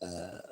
呃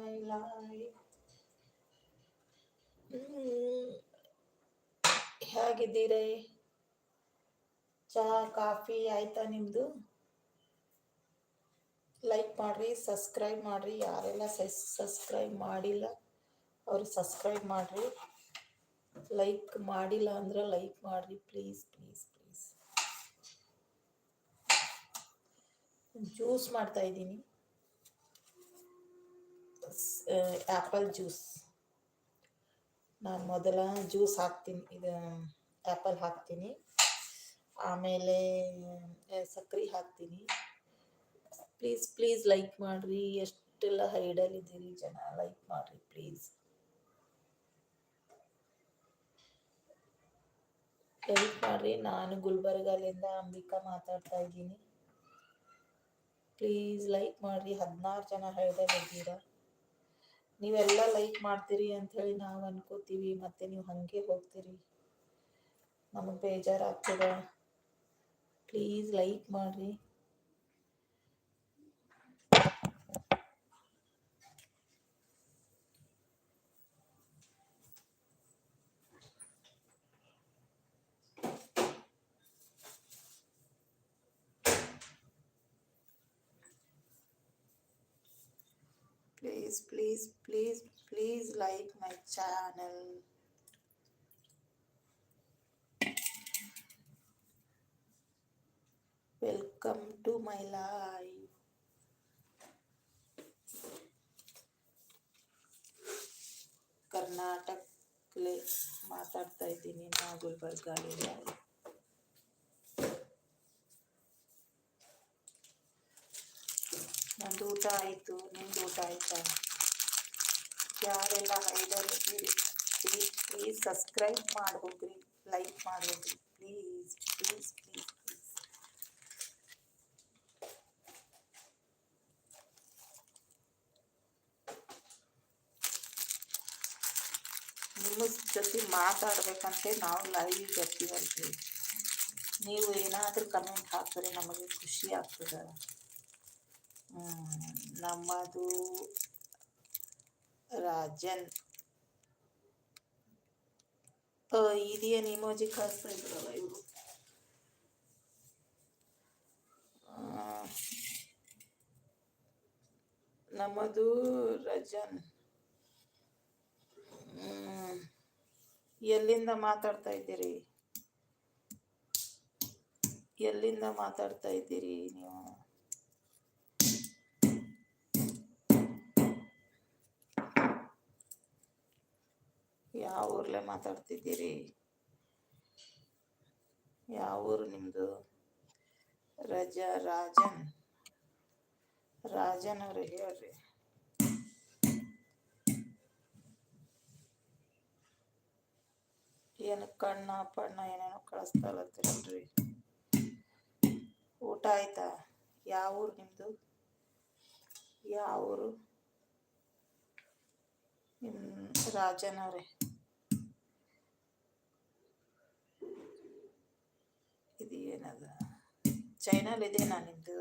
my life ಹೇಗಿದ್ದೀರಿ? ಚಹಾ, coffee ಆಯ್ತಾ ನಿಮ್ಮದು ಲೈಕ್ ಮಾಡಿರಿ ಸಬ್ಸ್ಕ್ರೈಬ್ ಮಾಡಿರಿ. ಯಾರೆಲ್ಲ ಸಬ್ಸ್ಕ್ರೈಬ್ ಮಾಡಿಲ್ಲ, ಅವರು ಸಬ್ಸ್ಕ್ರೈಬ್ ಮಾಡಿರಿ. ಲೈಕ್ ಮಾಡಿಲ್ಲ ಅಂದ್ರೆ ಲೈಕ್ ಮಾಡಿರಿ. ಪ್ಲೀಸ್ ಪ್ಲೀಸ್ ಪ್ಲೀಸ್ ಜ್ಯೂಸ್ ಮಾಡ್ತಾ ಇದ್ದೀನಿ. ಆ್ಯಪಲ್ ಜ್ಯೂಸ್ ನಾನು ಮೊದಲ ಜ್ಯೂಸ್ ಹಾಕ್ತೀನಿ, ಇದು ಆ್ಯಪಲ್ ಹಾಕ್ತೀನಿ. ಆಮೇಲೆ ಸಕ್ಕರೆ ಹಾಕ್ತೀನಿ. ಪ್ಲೀಸ್ ಪ್ಲೀಸ್ ಲೈಕ್ ಮಾಡಿರಿ. ಎಷ್ಟೆಲ್ಲ ಹೈಡಲ್ಲಿದ್ದೀರಿ ಜನ ಲೈಕ್ ಮಾಡಿರಿ ಪ್ಲೀಸ್ ಲೈಕ್ ಮಾಡಿರಿ. ನಾನು ಗುಲ್ಬರ್ಗಲಿಂದ ಅಂಬಿಕಾ ಮಾತಾಡ್ತಾ ಇದ್ದೀನಿ. ಪ್ಲೀಸ್ ಲೈಕ್ ಮಾಡಿರಿ. ಹದಿನಾರು ಜನ ಹೈಡಲ್ಲಿದ್ದೀರಾ ನೀವೆಲ್ಲ ಲೈಕ್ ಮಾಡ್ತೀರಿ ಅಂಥೇಳಿ ನಾವು ಅನ್ಕೋತೀವಿ, ಮತ್ತು ನೀವು ಹಾಗೆ ಹೋಗ್ತೀರಿ. ನಮಗೆ ಬೇಜಾರಾಗ್ತದೆ. ಪ್ಲೀಸ್ ಲೈಕ್ ಮಾಡಿರಿ. Please please please please like my channel welcome to my life ಕರ್ನಾಟಕಲೆ ಮಾತಾಡ್ತಾ ಇದ್ದೀನಿ ನಾ ಗುಲ್ಬರ್ಗಾಲಿಂದ ನಂದು ಊಟ ಆಯಿತು, ನಿಮ್ದು ಊಟ ಆಯ್ತಾ? ಯಾರೆಲ್ಲ ಹೈಡಲ್ಲಿದ್ದೀರಿ ಪ್ಲೀಸ್ ಪ್ಲೀಸ್ ಸಬ್ಸ್ಕ್ರೈಬ್ ಮಾಡಿ ಹೋಗ್ರಿ ಲೈಕ್ ಮಾಡಿ ಹೋಗ್ರಿ ಪ್ಲೀಸ್ ಪ್ಲೀಸ್ ಪ್ಲೀಸ್ ಪ್ಲೀಸ್ ನಿಮ್ಮ ಜೊತೆ ಮಾತಾಡ್ಬೇಕಂತೆ ನಾವು ಲೈವ್ ಬರ್ತೀವಲ್ರಿ ನೀವು ಏನಾದರೂ ಕಮೆಂಟ್ ಹಾಕಿದ್ರೆ ನಮಗೆ ಖುಷಿ ಆಗ್ತದೆ. ನಮ್ಮದು ರಾಜನ್. ಆ, ಇದೇನು ಇಮೋಜಿ ಕಳಿಸ್ತಾ ಇದ್ರಲ್ಲ ಇವರು ನಮ್ಮದು ರಜನ್. ಎಲ್ಲಿಂದ ಮಾತಾಡ್ತಾ ಇದ್ದೀರಿ? ಎಲ್ಲಿಂದ ಮಾತಾಡ್ತಾ ಇದ್ದೀರಿ ನೀವು? ಯಾವ ಊರಲ್ಲೇ ಮಾತಾಡ್ತಿದ್ದೀರಿ? ಯಾವ ಊರು ನಿಮ್ಮದು ರಜ ರಾಜನ್. ರಾಜನ್ ಅವರು ಹೇಳ್ರಿ. ಏನು ಕಣ್ಣ ಪಣ್ಣ ಏನೇನೋ ಕಳಿಸ್ತಾರತ್ತೀರಲ್ರಿ ಊಟ ಆಯ್ತಾ? ಯಾವ ಊರು ನಿಮ್ಮದು ಯಾವ ಊರು? ನಿಮ್ಮ ರಾಜನ್ ಇದು ಏನದು? ಚೈನಲ್ ಇದೆನಾ ನಿಮ್ಮದು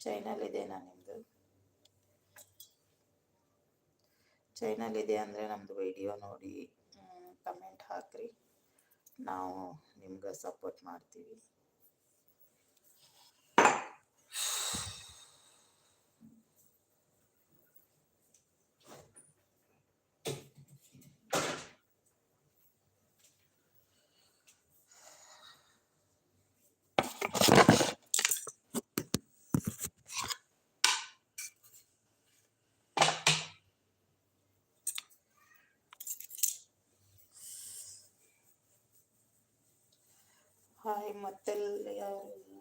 ಚೈನಲ್ ಇದೆನಾ ನಿಮ್ಮದು ಚೈನಲ್ ಇದೆ ಅಂದರೆ ನಮ್ಮದು ವಿಡಿಯೋ ನೋಡಿ ಕಮೆಂಟ್ ಹಾಕ್ರಿ. ನಾವು ನಿಮ್ಗೆ ಸಪೋರ್ಟ್ ಮಾಡ್ತೀವಿ. ಹಾಯ್ ಮತ್ತೆಲ್ಲ ಯಾರೆಲ್ಲ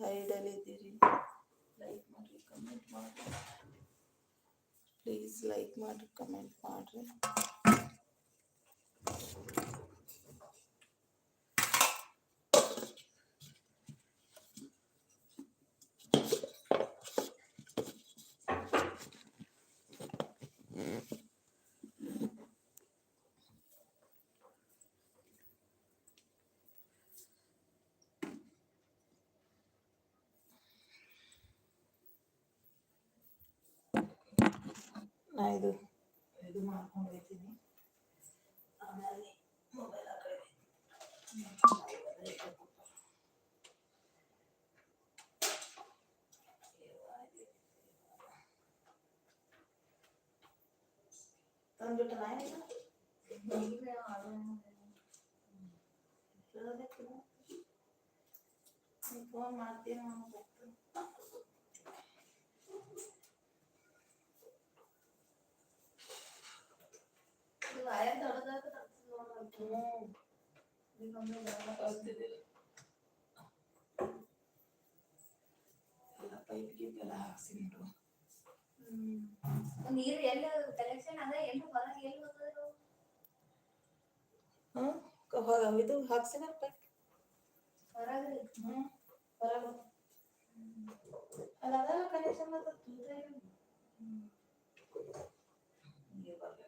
ಹೈಡಲ್ಲಿದ್ದೀರಿ ಲೈಕ್ ಮಾಡಿರಿ ಕಮೆಂಟ್ ಮಾಡಿರಿ. ಪ್ಲೀಸ್ ಲೈಕ್ ಮಾಡಿರಿ ಕಮೆಂಟ್ ಮಾಡಿರಿ. ನಾ ಇದು ಇದು ಮಾಡ್ಕೊಂಡು ಹೋಗ್ತೀನಿ ಆಮೇಲೆ ಮೊಬೈಲ್ ಆ ಕಡೆ ತಂದ್ಬಿಟ್ಟು ನಾಯಿನ ಫೋನ್ ಮಾಡ್ತೀನಿ ಎಲ್ಲ ಪೈಪ್ ಗೀಪ್ ಎಲ್ಲ ಒಂದು ನೀರು ಎಲ್ಲಿ ಕಲೆಕ್ಷನ್ ಅದ ಎಲ್ಲಿ ಹೊರಗೆ ಎಲ್ಲಿ ಹೋಗೋದು ಹಾ ಇದು ಹಾಕ್ಸಿನ ಪೈಪ್ ಹೊರಗೆ ಹ್ಮ್ ಹೊರಗ ಅಲ್ಲ ಅದೆಲ್ಲ ಕನೆಕ್ಷನ್ ಅದ ನೀರ್ ಬರ್ಲಿಲ್ಲ.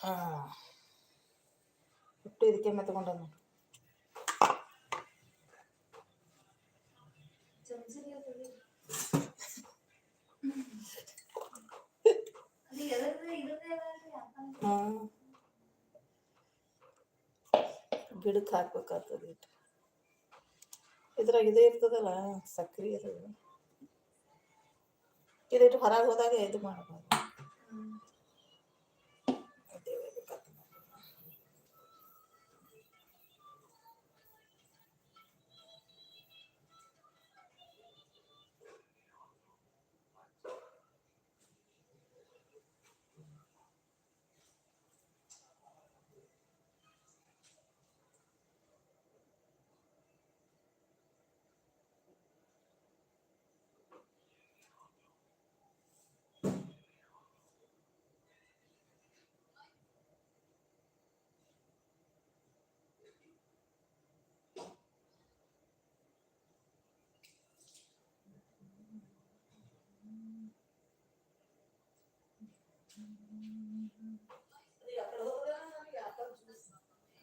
ಹಾ. ಇಟ್ಟು ಇದಕ್ಕೆ ಹ್ಮ್. ಗಿಡಕ್ಕೆ ಹಾಕ್ಬೇಕಾಗ್ತದೆ ಇಟ್ಟು. ಇದ್ರಾಗ ಇದೇ ಇರ್ತದಲ್ಲ, ಸಕ್ರಿ ಅದು ಇದಿಟ್ಟು ಹೊರಗೆ ಹೋದಾಗ ಇದು ಮಾಡಬಾರ್ದು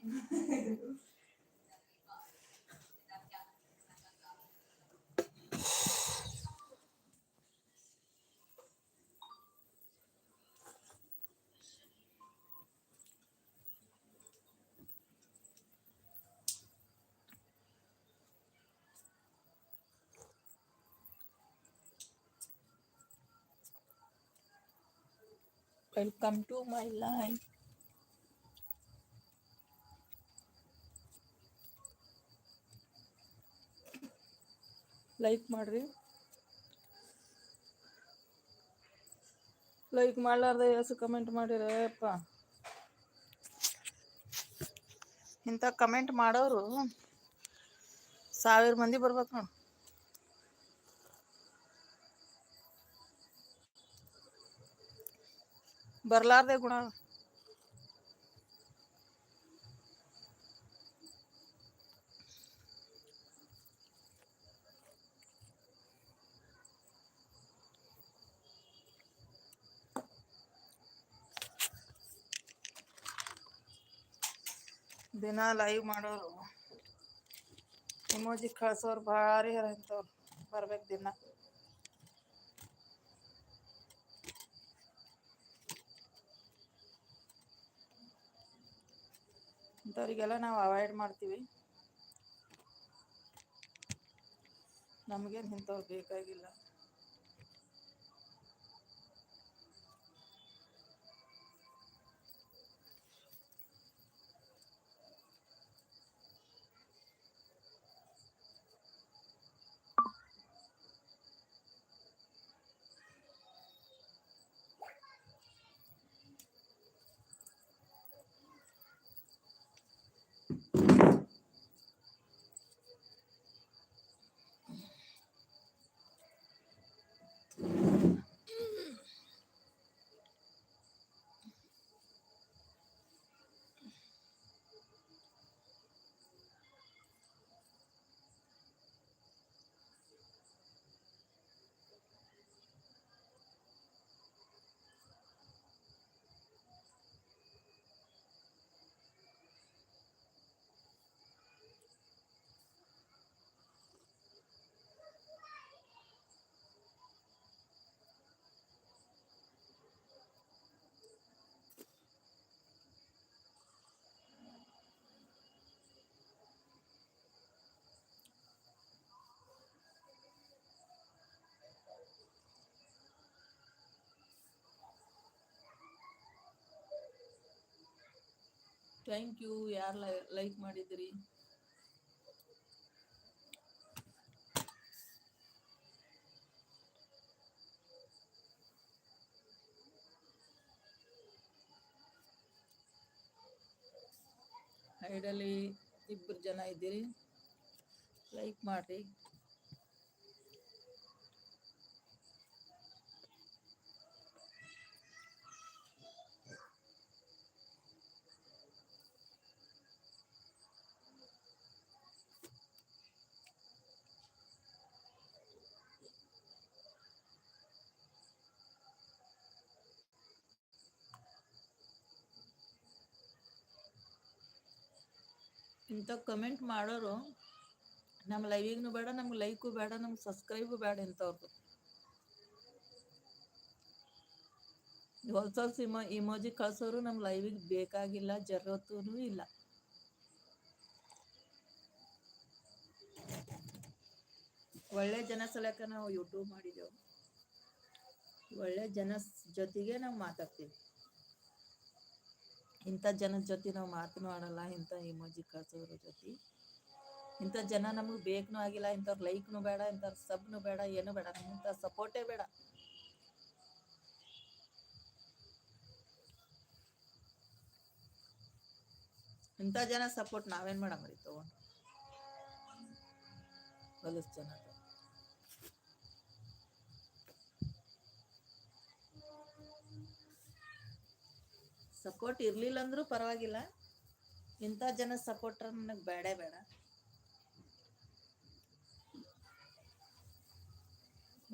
Gracias. Welcome to my life. Like ಮಾಡ್ರಿ. ಲೈಕ್ ಮಾಡ್ಲಾರ್ದೆ ಯಾಸು ಕಮೆಂಟ್ ಮಾಡಿರಪ್ಪ ಇಂಥ ಕಮೆಂಟ್ ಮಾಡೋರು ಸಾವಿರ ಮಂದಿ ಬರ್ಬೇಕು ನೋಡಿ. ಬರ್ಲಾರ್ದೆ ಗುಣ ದಿನ ಲೈವ್ ಮಾಡೋರು. ಎಮೋಜಿ ಕಳ್ಸೋರು ಭಾರಿ ಹರಂತವ್ರು ಬರ್ಬೇಕು ದಿನ. ಇಂಥವ್ರಿಗೆಲ್ಲ ನಾವು ಅವಾಯ್ಡ್ ಮಾಡ್ತೀವಿ. ನಮಗೇನು ಇಂಥವ್ರು ಬೇಕಾಗಿಲ್ಲ. ಥ್ಯಾಂಕ್ ಯು ಯಾರು ಲೈಕ್ ಮಾಡಿದಿರಿ ಐಡಲ್ಲಿ ಇಬ್ಬರು ಜನ ಇದ್ದೀರಿ. ಲೈಕ್ ಮಾಡಿರಿ. ಇಂಥ ಕಮೆಂಟ್ ಮಾಡೋರು ನಮ್ಮ ಲೈವಿಗೂ ಬೇಡ, ನಮ್ಗೆ ಲೈಕು ಬೇಡ, ನಮ್ಗೆ ಸಬ್ಸ್ಕ್ರೈಬು ಬೇಡ ಇಂಥವ್ರದ್ದು ಹೊಸ ಇಮೋ ಇಮೋಜಿ ಕಳ್ಸೋರು ನಮ್ಮ ಲೈವಿಗೆ ಬೇಕಾಗಿಲ್ಲ ಜರತ್ತೂ ಇಲ್ಲ. ಒಳ್ಳೆ ಜನ ಸಲಕ ನಾವು ಯೂಟ್ಯೂಬ್ ಮಾಡಿದೆವು ಒಳ್ಳೆ ಜನ ಜೊತೆಗೆ ನಾವು ಮಾತಾಡ್ತೀವಿ. ಇಂಥ ಜನದ ಜೊತೆ ನಾವು ಮಾತನಾಡಲ್ಲ ಇಂಥ ಇಮೋಜಿ ಕಳ್ಸೋದ್ರ ಜೊತೆ. ಇಂಥ ಜನ ನಮಗೆ ಬೇಕೂ ಆಗಿಲ್ಲ, ಇಂಥವ್ರ ಲೈಕ್ನು ಬೇಡ, ಇಂಥವ್ರ ಸಬ್ನು ಬೇಡ, ಏನು ಬೇಡ ನಮ್ಗೆ ಸಪೋರ್ಟೇ ಬೇಡ. ಇಂಥ ಜನ ಸಪೋರ್ಟ್ ನಾವೇನು ಮಾಡಮ್ರಿ ತಗೊಂಡು ಹೊಲಸ್ ಜನ. ಸಪೋರ್ಟ್ ಇರ್ಲಿಲ್ಲ ಅಂದ್ರೂ ಪರವಾಗಿಲ್ಲ. ಇಂಥ ಜನ ಸಪೋರ್ಟ್ರ ನನಗೆ ಬೇಡೇ ಬೇಡ.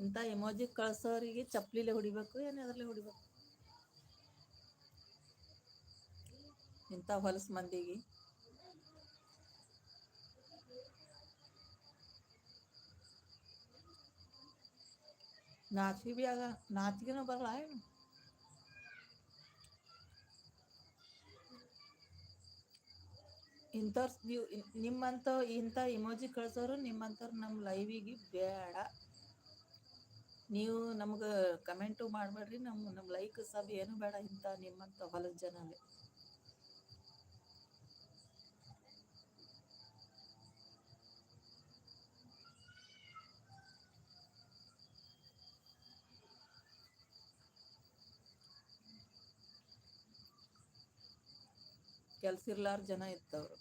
ಇಂಥ ಎಮೋಜಿ ಕಳ್ಸೋರಿಗೆ ಚಪ್ಲಿಲೆ ಹೊಡಿಬೇಕು, ಏನು ಹೊಡಿಬೇಕು? ಇಂಥ ಹೊಲಸು ಮಂದಿಗೆ. ನಾಚಿಗೆ ಭೀ ಆಗ, ನಾಚಿಗೆನೂ ಬರಲ್ಲ ಏನು? ಇಂಥವ್ರು ನೀವು ನಿಮ್ಮಂಥ ಇಂಥ ಇಮೋಜಿ ಕಳ್ಸೋರು ನಿಮ್ಮಂಥವ್ರು ನಮ್ಮ ಲೈವಿಗೆ ಬೇಡ. ನೀವು ನಮ್ಗೆ ಕಮೆಂಟು ಮಾಡಬೇಡ್ರಿ ನಮ್ಮ ನಮ್ಮ ಲೈಕ್ ಸಬ್ ಏನು ಬೇಡ ಇಂಥ ನಿಮ್ಮಂಥ ಹೊಲದ ಜನಗೆ ಕೆಲ್ಸ ಇರ್ಲಾರ ಜನ ಇತ್ತವ್ರು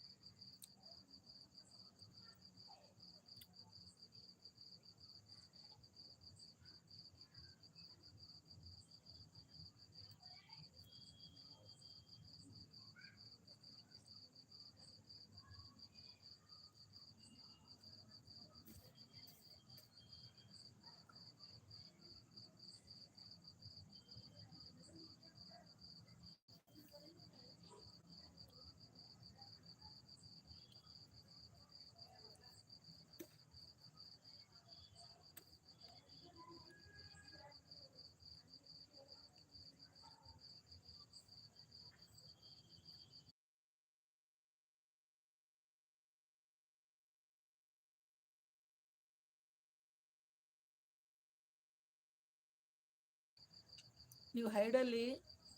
ನೀವು ಹೈಡಲ್ಲಿ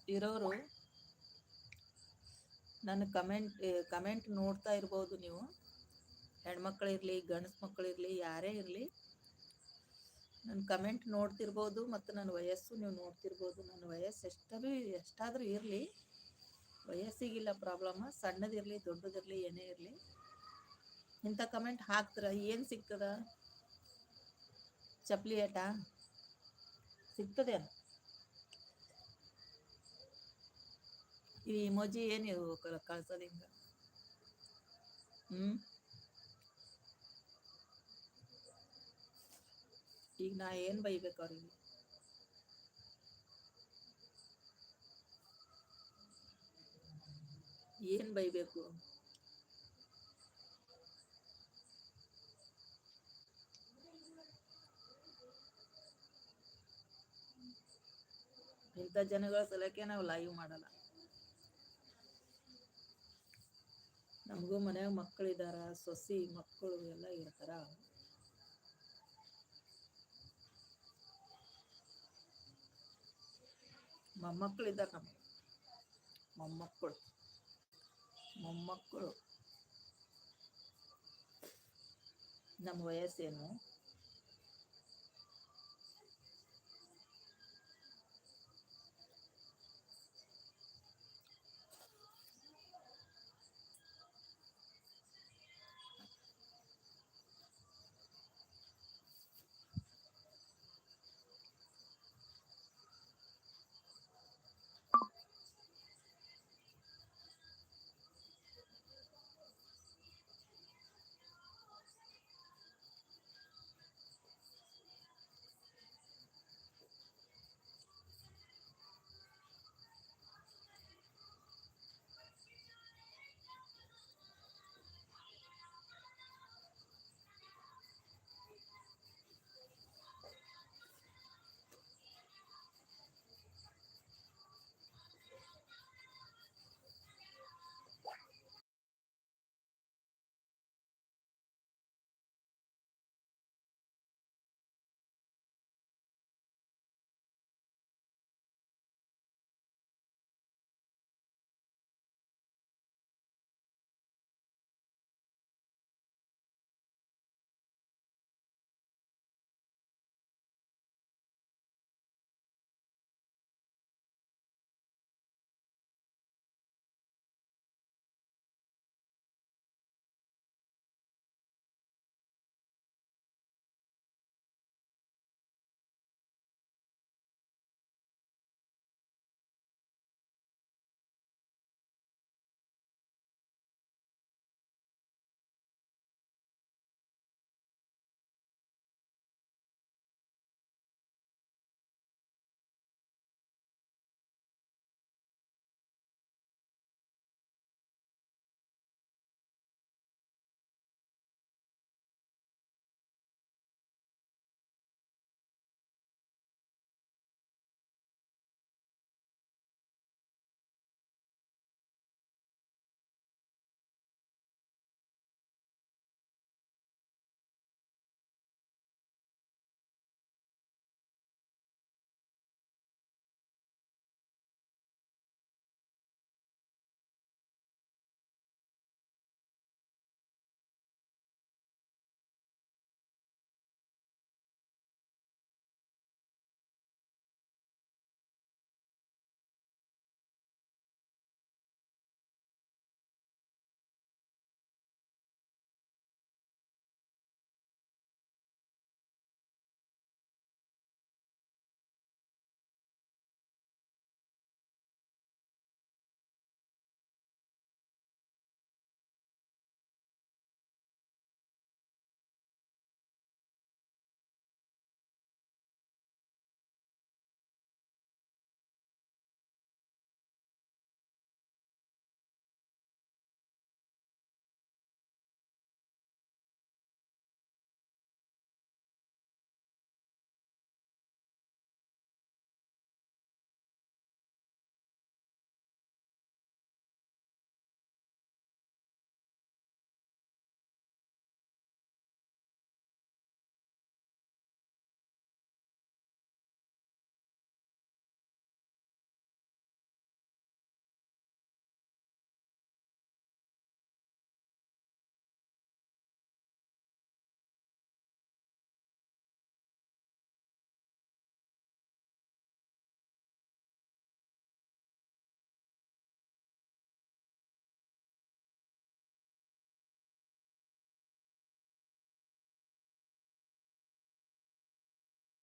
ಇರೋರು ನನ್ನ ಕಮೆಂಟ್ ಕಮೆಂಟ್ ನೋಡ್ತಾ ಇರ್ಬೋದು ನೀವು. ಹೆಣ್ಮಕ್ಳಿರಲಿ ಗಂಡ್ಸು ಮಕ್ಕಳಿರಲಿ ಯಾರೇ ಇರಲಿ ನನ್ನ ಕಮೆಂಟ್ ನೋಡ್ತಿರ್ಬೋದು ಮತ್ತು ನನ್ನ ವಯಸ್ಸು ನೀವು ನೋಡ್ತಿರ್ಬೋದು. ನನ್ನ ವಯಸ್ಸು ಎಷ್ಟಾದ್ರೂ, ಎಷ್ಟಾದರೂ ಇರಲಿ. ವಯಸ್ಸಿಗಿಲ್ಲ ಪ್ರಾಬ್ಲಮ್ ಸಣ್ಣದಿರಲಿ, ದೊಡ್ಡದಿರಲಿ, ಏನೇ ಇರಲಿ. ಇಂಥ ಕಮೆಂಟ್ ಹಾಕ್ತೀರ? ಏನು ಸಿಗ್ತದ? ಚಪ್ಪಲಿ ಆಟ? ಸಿಗ್ತದೇನು? ಈ ಇಮೋಜಿ ಏನು ಇವು ಕಳ್- ಕಳ್ಸೋದು ಹಿಂಗ ಹ್ಞೂ ಈಗ ನಾ ಏನು ಬೈಬೇಕು ಅವ್ರಿಗೆ ಏನು ಬೈಬೇಕು ಇಂಥ ಜನಗಳ ಸಲಕ್ಕೆ ನಾವು ಲೈವ್ ಮಾಡಲ್ಲ ನಮಗೂ ಮನ್ಯಾಗ ಮಕ್ಕಳಿದಾರ ಸೊಸಿ ಮಕ್ಕಳು ಎಲ್ಲ ಇರ್ತಾರ. ಮೊಮ್ಮಕ್ಕಳಿದ್ದಾರೆ ನಮ್ಮ ಮೊಮ್ಮಕ್ಕಳು ಮೊಮ್ಮಕ್ಕಳು ನಮ್ಮ ವಯಸ್ಸೇನು?